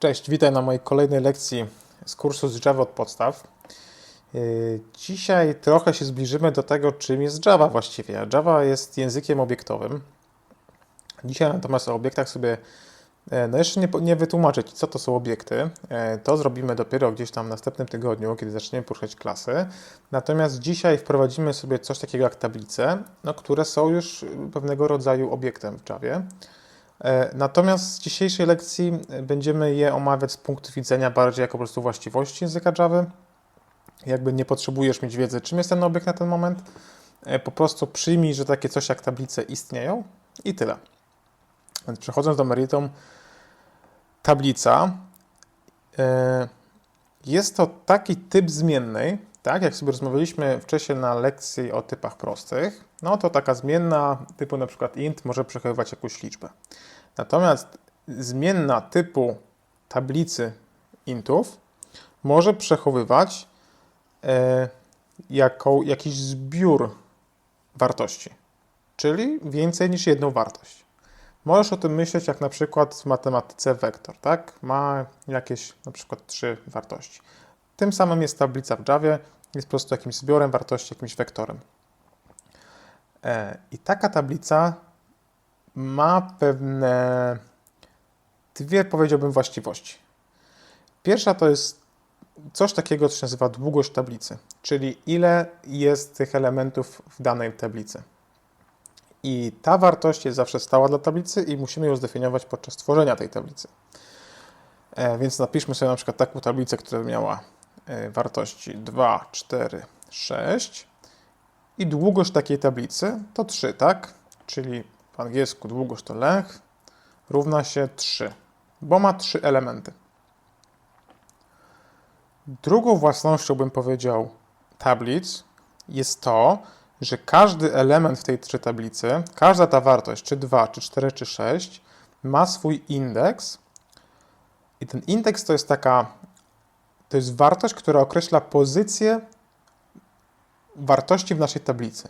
Cześć, witaj na mojej kolejnej lekcji z kursu z Java od podstaw. Yy, Dzisiaj trochę się zbliżymy do tego, czym jest Java właściwie. Java jest językiem obiektowym. Dzisiaj natomiast o obiektach sobie e, no jeszcze nie, nie wytłumaczę Ci, co to są obiekty. E, To zrobimy dopiero gdzieś tam w następnym tygodniu, kiedy zaczniemy poruszać klasy. Natomiast dzisiaj wprowadzimy sobie coś takiego jak tablice, no, które są już pewnego rodzaju obiektem w Javie. E, Natomiast w dzisiejszej lekcji e, będziemy je omawiać z punktu widzenia bardziej jako po prostu właściwości języka Java. Jakby nie potrzebujesz mieć wiedzy, czym jest ten obiekt na ten moment. E, Po prostu przyjmij, że takie coś jak tablice istnieją i tyle. Więc przechodząc do meritum, tablica jest to taki typ zmiennej, tak jak sobie rozmawialiśmy wcześniej na lekcji o typach prostych, no to taka zmienna typu na przykład int może przechowywać jakąś liczbę. Natomiast zmienna typu tablicy intów może przechowywać e, jako, jakiś zbiór wartości, czyli więcej niż jedną wartość. Możesz o tym myśleć jak na przykład w matematyce wektor, tak? Ma jakieś na przykład trzy wartości. Tym samym jest tablica w Javie, jest po prostu jakimś zbiorem wartości, jakimś wektorem. E, I taka tablica ma pewne dwie, powiedziałbym, właściwości. Pierwsza to jest coś takiego, co się nazywa długość tablicy, czyli ile jest tych elementów w danej tablicy. I ta wartość jest zawsze stała dla tablicy i musimy ją zdefiniować podczas tworzenia tej tablicy. E, więc napiszmy sobie na przykład taką tablicę, która miała wartości 2, 4, 6 i długość takiej tablicy to 3, tak? Czyli w angielsku długość to length równa się 3, bo ma 3 elementy. Drugą własnością, bym powiedział, tablic jest to, że każdy element w tej trzy tablicy, każda ta wartość, czy 2, czy 4, czy 6, ma swój indeks. I ten indeks to jest taka, to jest wartość, która określa pozycję wartości w naszej tablicy.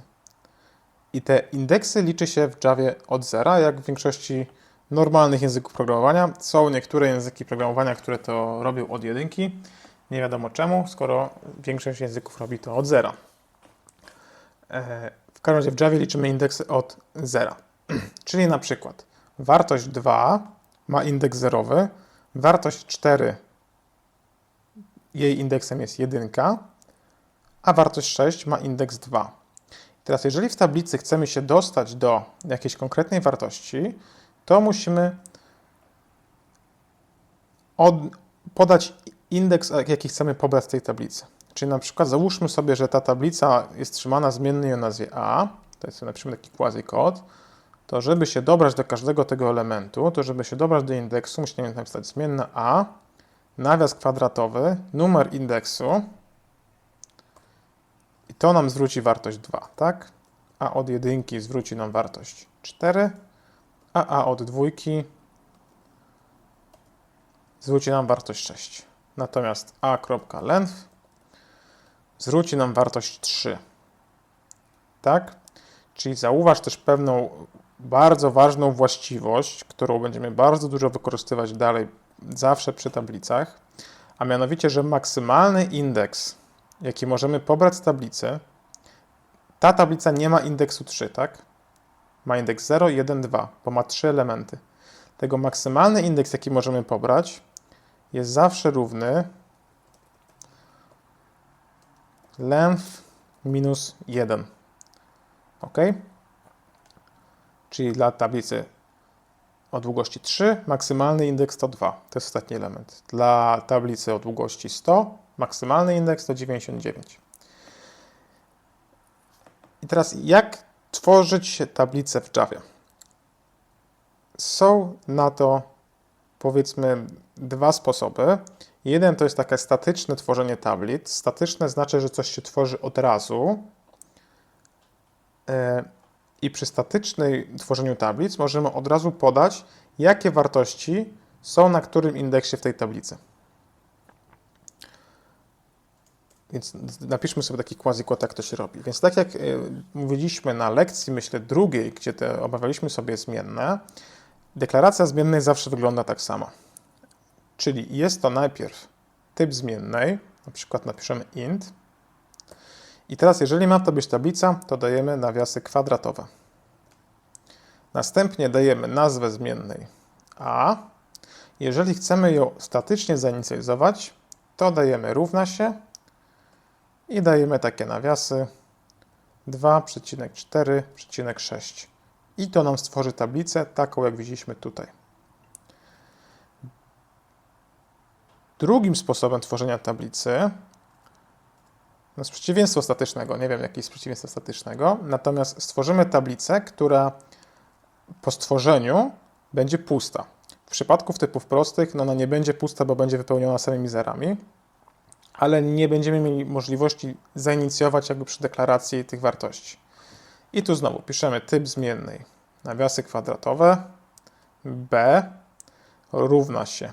I te indeksy liczy się w Javie od zera, jak w większości normalnych języków programowania. Są niektóre języki programowania, które to robią od jedynki. Nie wiadomo czemu, skoro większość języków robi to od zera. E, W każdym razie w Javie liczymy indeksy od zera. Czyli na przykład wartość 2 ma indeks zerowy, wartość 4 jej indeksem jest 1, a wartość 6 ma indeks 2. Teraz, jeżeli w tablicy chcemy się dostać do jakiejś konkretnej wartości, to musimy od, podać indeks, jaki chcemy pobrać z tej tablicy. Czyli na przykład załóżmy sobie, że ta tablica jest trzymana zmiennej o nazwie a, to jest napiszemy taki quasi kod, to żeby się dobrać do każdego tego elementu, to żeby się dobrać do indeksu, musimy napisać zmienna a, nawias kwadratowy, numer indeksu i to nam zwróci wartość 2, tak? A od jedynki zwróci nam wartość 4, a a od dwójki zwróci nam wartość 6. Natomiast a.length zwróci nam wartość 3. Tak? Czyli zauważ też pewną bardzo ważną właściwość, którą będziemy bardzo dużo wykorzystywać dalej, zawsze przy tablicach, a mianowicie, że maksymalny indeks, jaki możemy pobrać z tablicy, ta tablica nie ma indeksu 3, tak? Ma indeks 0, 1, 2, bo ma 3 elementy. Tego maksymalny indeks, jaki możemy pobrać, jest zawsze równy length minus 1. OK? Czyli dla tablicy o długości 3 maksymalny indeks to 2. To jest ostatni element. Dla tablicy o długości 100 maksymalny indeks to 99. I teraz jak tworzyć tablicę w Javie? Są na to powiedzmy dwa sposoby. Jeden to jest takie statyczne tworzenie tablic. Statyczne znaczy, że coś się tworzy od razu. E, I przy statycznej tworzeniu tablic możemy od razu podać, jakie wartości są na którym indeksie w tej tablicy. Więc napiszmy sobie taki quasi-kod, jak to się robi. Więc tak jak e, mówiliśmy na lekcji, myślę, drugiej, gdzie te sobie zmienne, deklaracja zmiennej zawsze wygląda tak samo. Czyli jest to najpierw typ zmiennej, na przykład napiszemy int. I teraz, jeżeli ma to być tablica, to dajemy nawiasy kwadratowe. Następnie dajemy nazwę zmiennej a. Jeżeli chcemy ją statycznie zainicjalizować, to dajemy równa się i dajemy takie nawiasy 2,4,6. I to nam stworzy tablicę taką, jak widzieliśmy tutaj. Drugim sposobem tworzenia tablicy no jest przeciwieństwo statycznego. Nie wiem, jakie jest przeciwieństwo statycznego. Natomiast stworzymy tablicę, która po stworzeniu będzie pusta. W przypadku typów prostych no ona nie będzie pusta, bo będzie wypełniona samymi zerami, ale nie będziemy mieli możliwości zainicjować jakby przy deklaracji tych wartości. I tu znowu piszemy typ zmiennej, nawiasy kwadratowe, b równa się.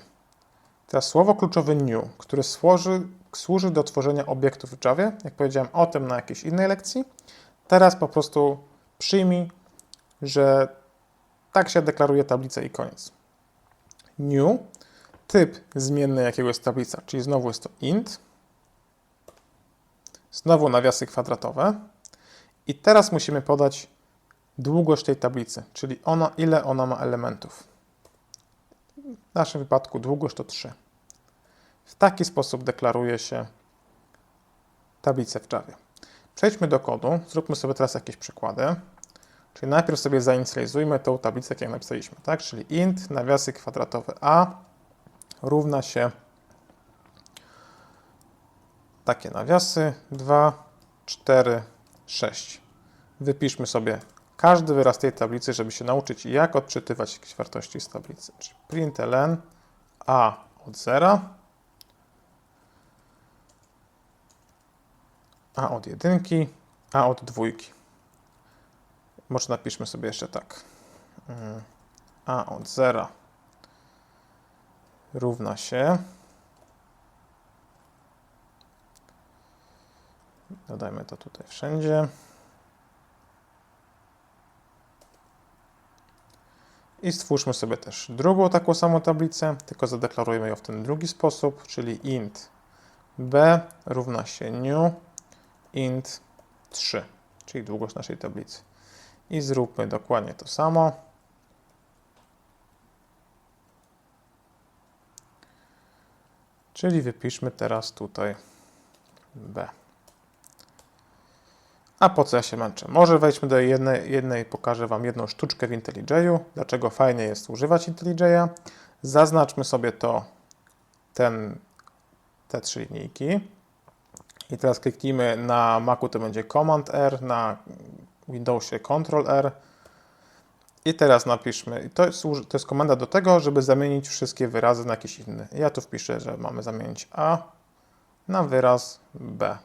Teraz słowo kluczowe new, które służy, służy do tworzenia obiektów w Javie. Jak powiedziałem o tym na jakiejś innej lekcji. Teraz po prostu przyjmij, że tak się deklaruje tablica i koniec. New, typ zmienny jakiego jest tablica, czyli znowu jest to int, znowu nawiasy kwadratowe i teraz musimy podać długość tej tablicy, czyli ona, ile ona ma elementów. W naszym wypadku długość to 3. W taki sposób deklaruje się tablicę w Javie. Przejdźmy do kodu, zróbmy sobie teraz jakieś przykłady. Czyli najpierw sobie zainicjalizujmy tą tablicę, jak napisaliśmy, tak? Czyli int nawiasy kwadratowe a równa się takie nawiasy 2, 4, 6. Wypiszmy sobie każdy wyraz tej tablicy, żeby się nauczyć, jak odczytywać jakieś wartości z tablicy. Czyli println a od 0, a od jedynki, a od dwójki. Może napiszmy sobie jeszcze tak. Mm, a od 0 równa się. Dodajmy to tutaj wszędzie. I stwórzmy sobie też drugą taką samą tablicę, tylko zadeklarujemy ją w ten drugi sposób, czyli int b równa się new int 3, czyli długość naszej tablicy. I zróbmy dokładnie to samo. Czyli wypiszmy teraz tutaj B. A po co ja się męczę? Może wejdźmy do jednej, jednej pokażę Wam jedną sztuczkę w IntelliJ'u. Dlaczego fajnie jest używać IntelliJ'a. Zaznaczmy sobie to, ten, te trzy linijki. I teraz kliknijmy na Macu, to będzie Command R, na Windowsie Ctrl R. I teraz napiszmy, to jest, to jest komenda do tego, żeby zamienić wszystkie wyrazy na jakiś inny. Ja tu wpiszę, że mamy zamienić A na wyraz B.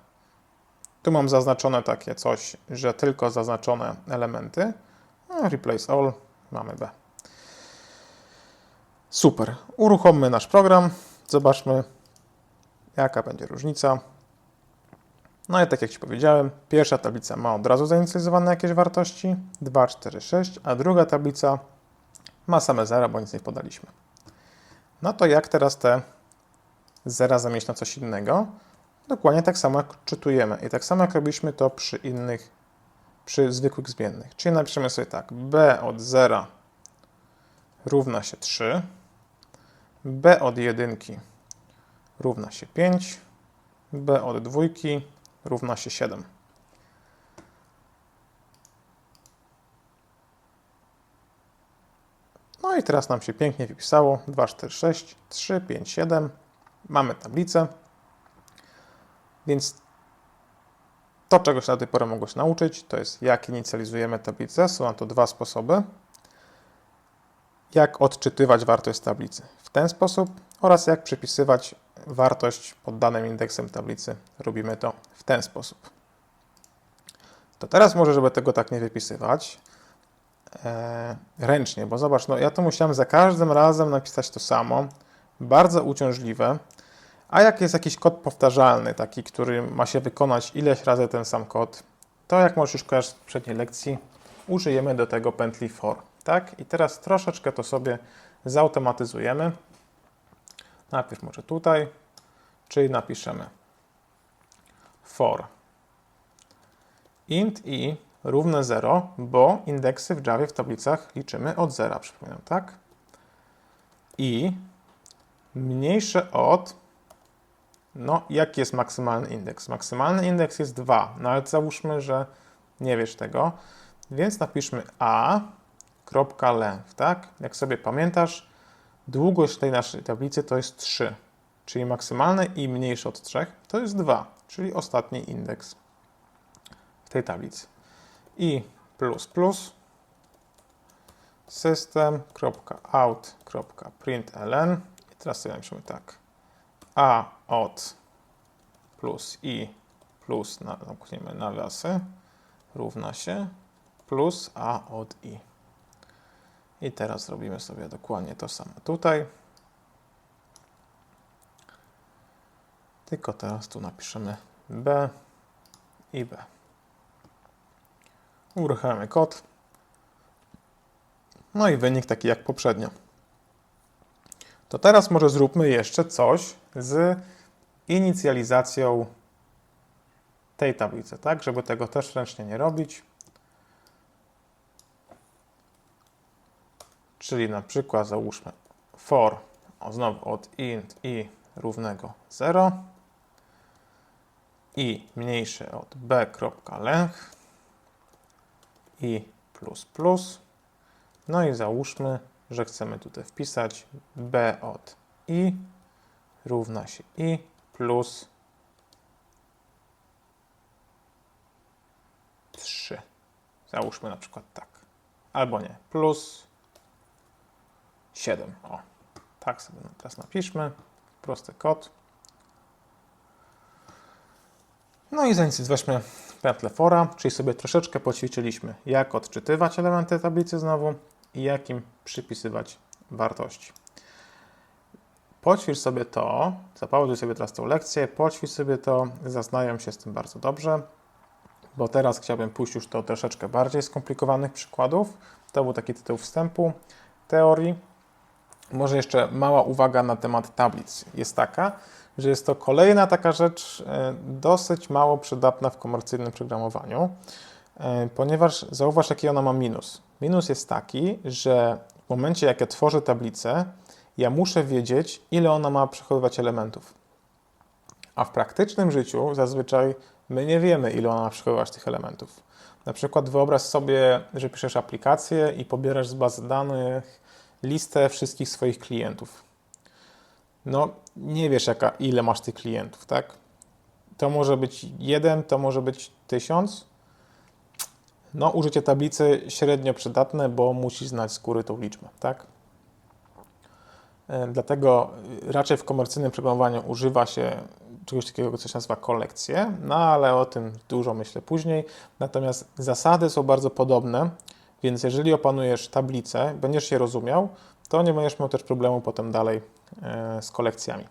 Tu mam zaznaczone takie coś, że tylko zaznaczone elementy. No, replace all, mamy B. Super. Uruchommy nasz program. Zobaczmy, jaka będzie różnica. No i tak jak Ci powiedziałem, pierwsza tablica ma od razu zainicjalizowane jakieś wartości, 2, 4, 6, a druga tablica ma same zera, bo nic nie podaliśmy. No to jak teraz te zera zamienić na coś innego? Dokładnie tak samo jak czytujemy i tak samo jak robiliśmy to przy innych, przy zwykłych zmiennych. Czyli napiszemy sobie tak, b od 0 równa się 3, b od 1 równa się 5, b od 2 równa się 7. No i teraz nam się pięknie wypisało 2, 4, 6, 3, 5, 7. Mamy tablicę. Więc to, czego się na tej pory mogłeś nauczyć, to jest jak inicjalizujemy tablicę. Są na to dwa sposoby. Jak odczytywać wartość tablicy w ten sposób oraz jak przypisywać wartość pod danym indeksem tablicy. Robimy to w ten sposób. To teraz może, żeby tego tak nie wypisywać e, ręcznie, bo zobacz, no ja to musiałem za każdym razem napisać to samo, bardzo uciążliwe, a jak jest jakiś kod powtarzalny, taki, który ma się wykonać ileś razy ten sam kod, to jak możesz już kojarzyć z poprzedniej lekcji, użyjemy do tego pętli for. Tak? I teraz troszeczkę to sobie zautomatyzujemy. Najpierw może tutaj, czyli napiszemy for int i równe 0, bo indeksy w Java w tablicach liczymy od zera, przypominam, tak? I mniejsze od, no jaki jest maksymalny indeks? Maksymalny indeks jest 2, no ale załóżmy, że nie wiesz tego, więc napiszmy a kropka length, tak? Jak sobie pamiętasz, długość tej naszej tablicy to jest 3, czyli maksymalne i mniejsze od 3 to jest 2, czyli ostatni indeks w tej tablicy. I plus plus system.out.println i teraz sobie napiszemy tak a od plus i plus, zamkniemy nawiasy, równa się plus a od i. I teraz robimy sobie dokładnie to samo tutaj. Tylko teraz tu napiszemy b i b. Uruchamiamy kod. No i wynik taki jak poprzednio. To teraz może zróbmy jeszcze coś z inicjalizacją tej tablicy, tak? Żeby tego też ręcznie nie robić. Czyli na przykład załóżmy for, o znowu od int i równego 0 i mniejsze od b.length i plus plus. No i załóżmy, że chcemy tutaj wpisać b od i równa się i plus 3. Załóżmy na przykład tak. Albo nie, plus 7. O, tak sobie teraz napiszmy. Prosty kod. No i za nic weźmy fora, czyli sobie troszeczkę poćwiczyliśmy, jak odczytywać elementy tablicy znowu i jakim przypisywać wartości. Poćwicz sobie to, zapauzuj sobie teraz tą lekcję, poćwicz sobie to, zaznają się z tym bardzo dobrze, bo teraz chciałbym pójść już do troszeczkę bardziej skomplikowanych przykładów. To był taki tytuł wstępu teorii. Może jeszcze mała uwaga na temat tablic jest taka, że jest to kolejna taka rzecz e, dosyć mało przydatna w komercyjnym programowaniu, e, ponieważ zauważ, jaki ona ma minus. Minus jest taki, że w momencie, jak ja tworzę tablicę, ja muszę wiedzieć, ile ona ma przechowywać elementów. A w praktycznym życiu zazwyczaj my nie wiemy, ile ona ma przechowywać tych elementów. Na przykład wyobraź sobie, że piszesz aplikację i pobierasz z bazy danych listę wszystkich swoich klientów. No, nie wiesz, jaka, ile masz tych klientów, tak? To może być jeden, to może być tysiąc. No, użycie tablicy średnio przydatne, bo musisz znać z góry tą liczbę, tak? E, dlatego raczej w komercyjnym programowaniu używa się czegoś takiego, co się nazywa kolekcje, no ale o tym dużo myślę później. Natomiast zasady są bardzo podobne, więc jeżeli opanujesz tablicę, będziesz się rozumiał, to nie będziesz miał też problemu potem dalej e, z kolekcjami.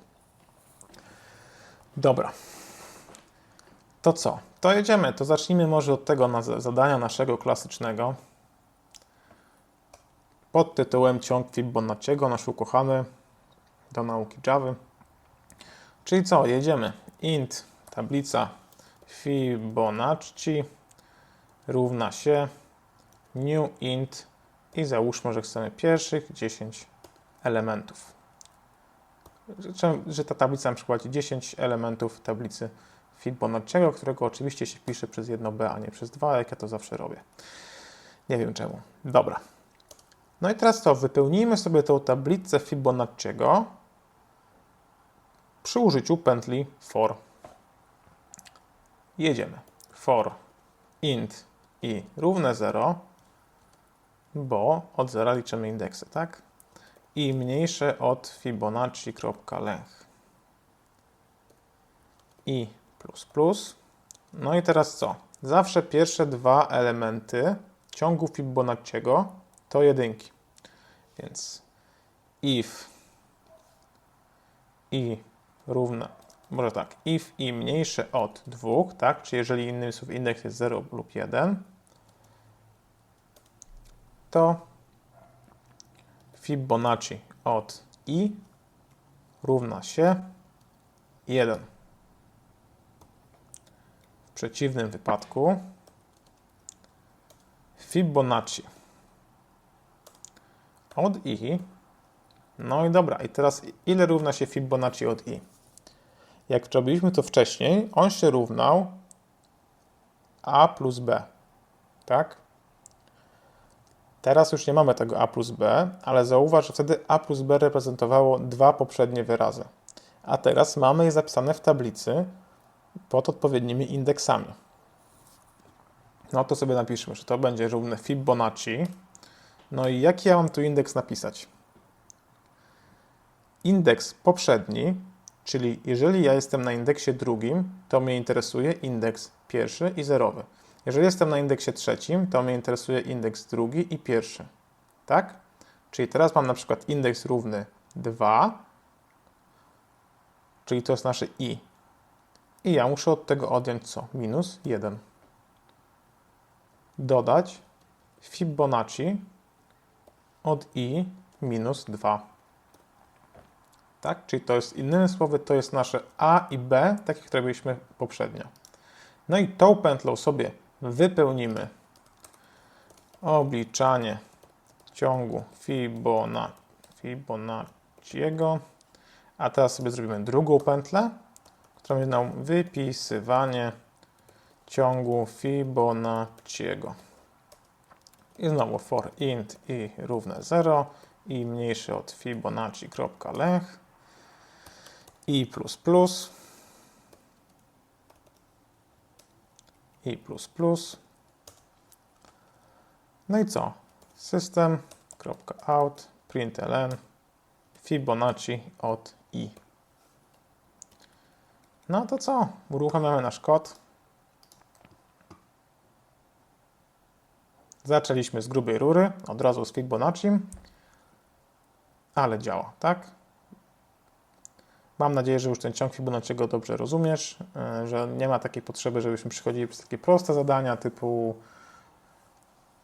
Dobra. To co? To jedziemy. To zacznijmy może od tego zadania naszego klasycznego pod tytułem Ciąg Fibonacciego, nasz ukochany do nauki Java. Czyli co? Jedziemy. int tablica Fibonacci równa się new int i załóżmy, że chcemy pierwszych 10 elementów. Że, że ta tablica nam przykładzi 10 elementów tablicy Fibonacciego, którego oczywiście się pisze przez jedno B, a nie przez dwa, jak ja to zawsze robię. Nie wiem czemu. Dobra. No i teraz co? Wypełnijmy sobie tą tablicę Fibonacciego przy użyciu pętli for. Jedziemy. For int i równe 0 bo od zera liczymy indeksy, tak? I mniejsze od Fibonacci.length. I plus plus. No i teraz co? Zawsze pierwsze dwa elementy ciągu Fibonacciego to jedynki. Więc if i równa, może tak, if i mniejsze od 2, tak? Czyli jeżeli innymi słowy indeks jest 0 lub 1, to Fibonacci od i równa się 1. W przeciwnym wypadku Fibonacci od i. No i dobra, i teraz ile równa się Fibonacci od i? Jak robiliśmy to wcześniej, on się równał a plus b, tak? Teraz już nie mamy tego a plus b, ale zauważ, że wtedy a plus b reprezentowało dwa poprzednie wyrazy. A teraz mamy je zapisane w tablicy pod odpowiednimi indeksami. No to sobie napiszmy, że to będzie równe Fibonacci. No i jaki ja mam tu indeks napisać? Indeks poprzedni, czyli jeżeli ja jestem na indeksie drugim, to mnie interesuje indeks pierwszy i zerowy. Jeżeli jestem na indeksie trzecim, to mnie interesuje indeks drugi i pierwszy. Tak? Czyli teraz mam na przykład indeks równy 2, czyli to jest nasze i. I ja muszę od tego odjąć co? Minus 1. Dodać Fibonacci od i minus 2. Tak? Czyli to jest, innymi słowy, to jest nasze a i b, tak jak robiliśmy poprzednio. No i tą pętlą sobie wypełnimy obliczanie ciągu Fibona, Fibonacciego. A teraz sobie zrobimy drugą pętlę, która będzie nam wypisywanie ciągu Fibonacciego. I znowu for int i równe 0 i mniejszy od Fibonacci.length i plus plus i plus plus. No i co? System.out println Fibonacci od i. No to co? Uruchamiamy nasz kod. Zaczęliśmy z grubej rury, od razu z Fibonacci, ale działa, tak? Mam nadzieję, że już ten ciąg Fibonacciego dobrze rozumiesz, e, że nie ma takiej potrzeby, żebyśmy przychodzili przez takie proste zadania typu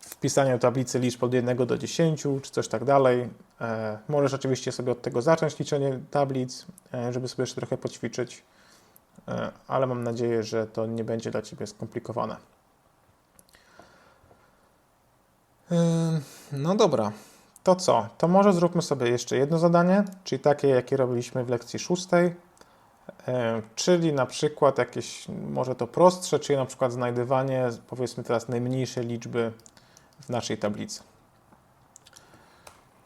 wpisanie tablicy liczb od 1 do 10 czy coś tak dalej. E, możesz oczywiście sobie od tego zacząć liczenie tablic, e, żeby sobie jeszcze trochę poćwiczyć, ale mam nadzieję, że to nie będzie dla Ciebie skomplikowane. No dobra, to co? To może zróbmy sobie jeszcze jedno zadanie, czyli takie, jakie robiliśmy w lekcji szóstej, czyli na przykład jakieś, może to prostsze, czyli na przykład znajdywanie, powiedzmy teraz, najmniejszej liczby w naszej tablicy.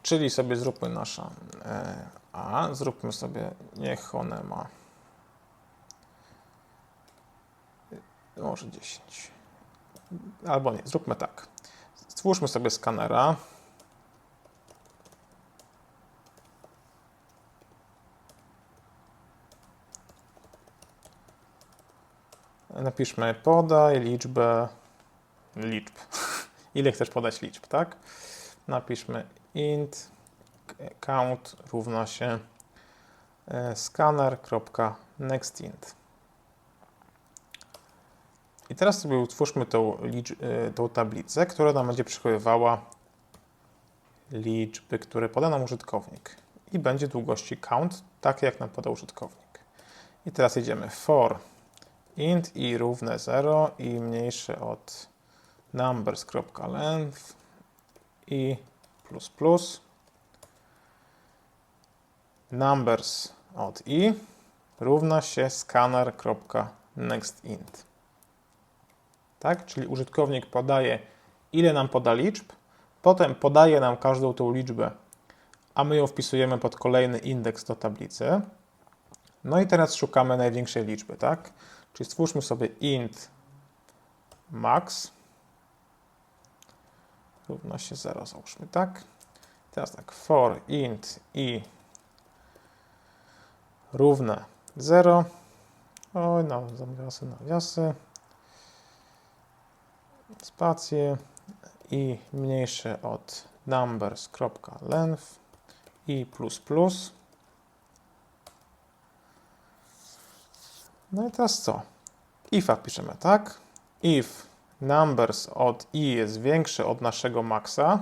Czyli sobie zróbmy nasza e, A, zróbmy sobie, niech one ma może 10. Albo nie, zróbmy tak. Stwórzmy sobie skanera. Napiszmy podaj liczbę liczb. Ile chcesz podać liczb, tak? Napiszmy int count równa się e, scanner.nextInt. I teraz sobie utwórzmy tą, e, tą tablicę, która nam będzie przechowywała liczby, które poda nam użytkownik. I będzie długości count, takie jak nam podał użytkownik. I teraz jedziemy for int i równe 0 i mniejsze od numbers.length i plus plus numbers od i równa się scanner.nextInt. Tak? Czyli użytkownik podaje, ile nam poda liczb, potem podaje nam każdą tą liczbę, a my ją wpisujemy pod kolejny indeks do tablicy. No i teraz szukamy największej liczby, tak? Czyli stwórzmy sobie int max równa się 0, załóżmy tak. Teraz tak, for int i równe 0. Oj, no, nawiasy, nawiasy. Spacje i mniejsze od numbers.length i plus plus. No i teraz co? Ifa piszemy, tak? If numbers od i jest większe od naszego maxa,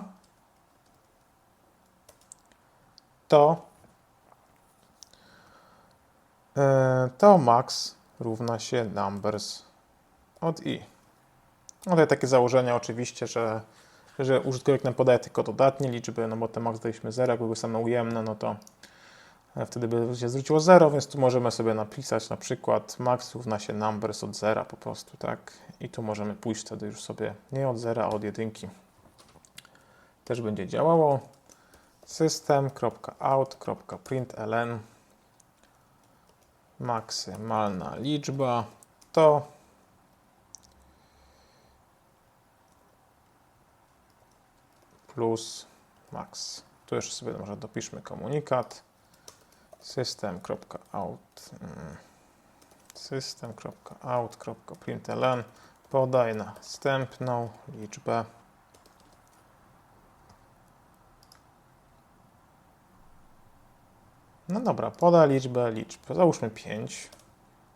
e, to max równa się numbers od i. No tutaj takie założenie oczywiście, że, że użytkownik nam podaje tylko dodatnie liczby, no bo te max daliśmy 0, jak były same ujemne, no to wtedy by się zwróciło 0, więc tu możemy sobie napisać na przykład max równa się numbers od 0 po prostu, tak? I tu możemy pójść wtedy już sobie nie od 0, a od jedynki. Też będzie działało. System.out.println maksymalna liczba to plus max. Tu jeszcze sobie może dopiszmy komunikat system.out mm, system.out.println podaj następną liczbę No dobra, podaj liczbę liczb. Załóżmy 5.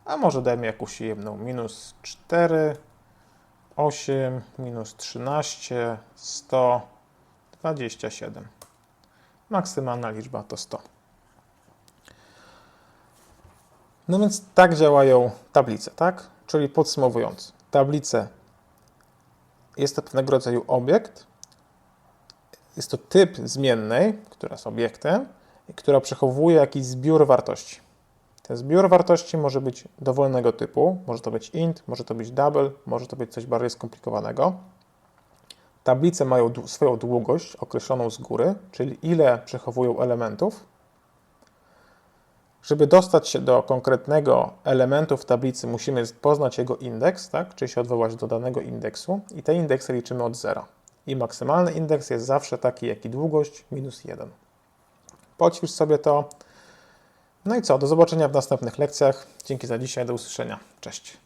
A może dajmy jakąś jedną. Minus 4, 8, minus 13, 100, 27. Maksymalna liczba to 100. No więc tak działają tablice, tak? Czyli podsumowując, tablice jest to pewnego rodzaju obiekt. Jest to typ zmiennej, która jest obiektem, która przechowuje jakiś zbiór wartości. Ten zbiór wartości może być dowolnego typu, może to być int, może to być double, może to być coś bardziej skomplikowanego. Tablice mają swoją długość określoną z góry, czyli ile przechowują elementów. Żeby dostać się do konkretnego elementu w tablicy, musimy poznać jego indeks, tak? czyli się odwołać do danego indeksu i te indeksy liczymy od zera. I maksymalny indeks jest zawsze taki, jak i długość minus 1. Poćwicz sobie to. No i co? Do zobaczenia w następnych lekcjach. Dzięki za dzisiaj. Do usłyszenia. Cześć.